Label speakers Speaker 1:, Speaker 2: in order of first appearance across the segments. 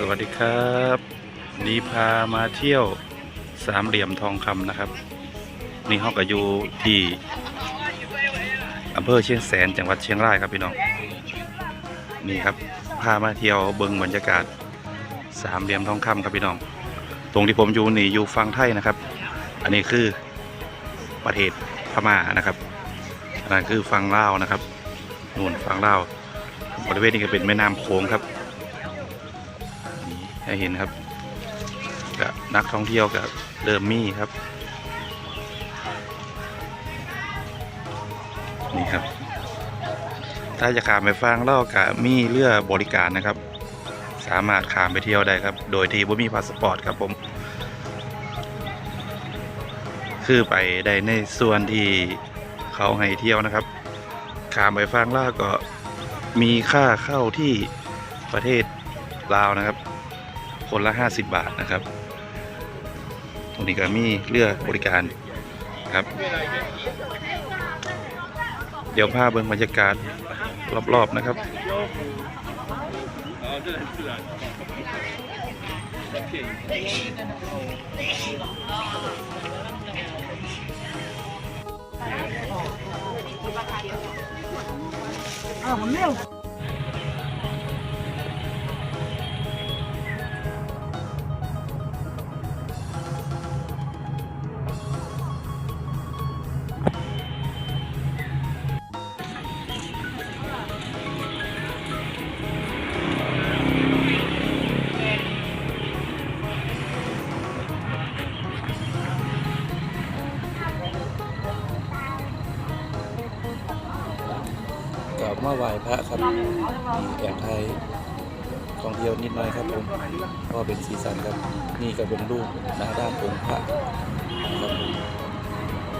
Speaker 1: สวัสดีครับนี่พามาเที่ยวสามเหลี่ยมทองคำนะครับ นี่ห้องกับยูที่อำเภอเชียงแสนจังหวัดเชียงรายครับพี่น้องนี่ครับพามาเที่ยวเบิงบรรยากาศสามเหลี่ยมทองคำครับพี่น้อง ตรงที่ผมอยู่นี่อยู่ฝั่งไทยนะครับ อันนี้คือประเทศพม่านะครับอันนั้นคือฝั่งลาวนะครับนู่นฝั่งลาวบริเวณนี้ก็เป็นแม่น้ำโขงครับ ให้เห็นครับกับนักท่องเที่ยวกับเริ่มมี่ครับ นี่ครับ ถ้าจะขามไปฟังเล่ากับมี่เรือบริการนะครับ สามารถขามไปเที่ยวได้ครับ โดยที่บ่มีพาสปอร์ตครับผม คือไปได้ในส่วนที่เขาให้เที่ยวนะครับขามไปฟังเล่าก็มีค่าเข้าที่ประเทศลาวนะครับ คนละ 50 บาทนะครับ ตรงนี้ก็มีเรือบริการครับ เดี๋ยวพาเบิ่งบรรยากาศรอบๆนะครับ
Speaker 2: กับมาไหว้พระครับมีแอบไทยท่องเที่ยวนิดหน่อยครับผมก็เป็นสีสันครับ นี่ก็เป็นรูปหน้าด้านองค์พระครับ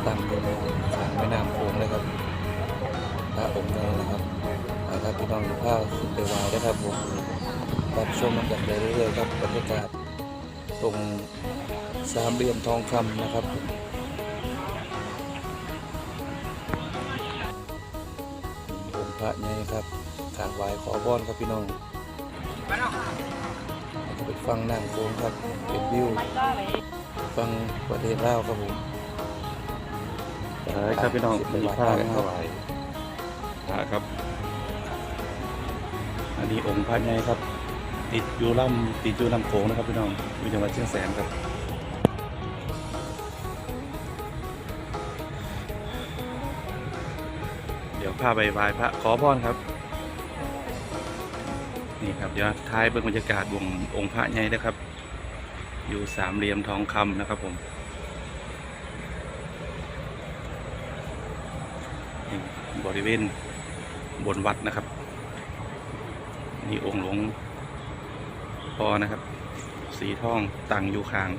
Speaker 2: ตั้งอยู่ในทางแม่น้ำโขงเลยครับพระองค์ใหญ่นะครับนะครับพี่น้องอยู่ภาพขึ้นไปไหว้นะครับผมรับชมมันกันไปเรื่อยๆครับบรรยากาศตรงสามเหลี่ยมทองคำนะครับ ระใหญ่ครับกราบไหว้ขอพรครับพี่น้องแล้วก็เป็นฟังนั่งโค้งครับเป็นวิวฟังประเทศลาวครับผม
Speaker 1: เอ้ยครับพี่น้อง
Speaker 2: ไป
Speaker 1: มี
Speaker 2: ไหว้
Speaker 1: ผ้า
Speaker 2: พระกันครับ
Speaker 1: ถวายพระครับ อันนี้องค์พระใหญ่ครับ ติดอยู่ลำติดอยู่ลำโขงนะครับพี่น้องอยู่จังหวัดเชียงแสนครับ ดี๋ยวพาไปไหว้พระขอพรครับ นี่ครับเดี๋ยวท้ายเบิ่งบรรยากาศวงองค์พระใหญ่นะครับ อยู่สามเหลี่ยมทองคำนะครับผมบริเวณบนวัดนะครับมีองค์หลวงพ่อนะครับ สีทองตั้งอยู่ข้าง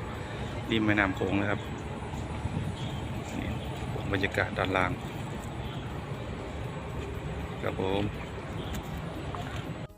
Speaker 1: ริมแม่น้ำโขงนะครับนี่บรรยากาศด้านล่าง ครับผม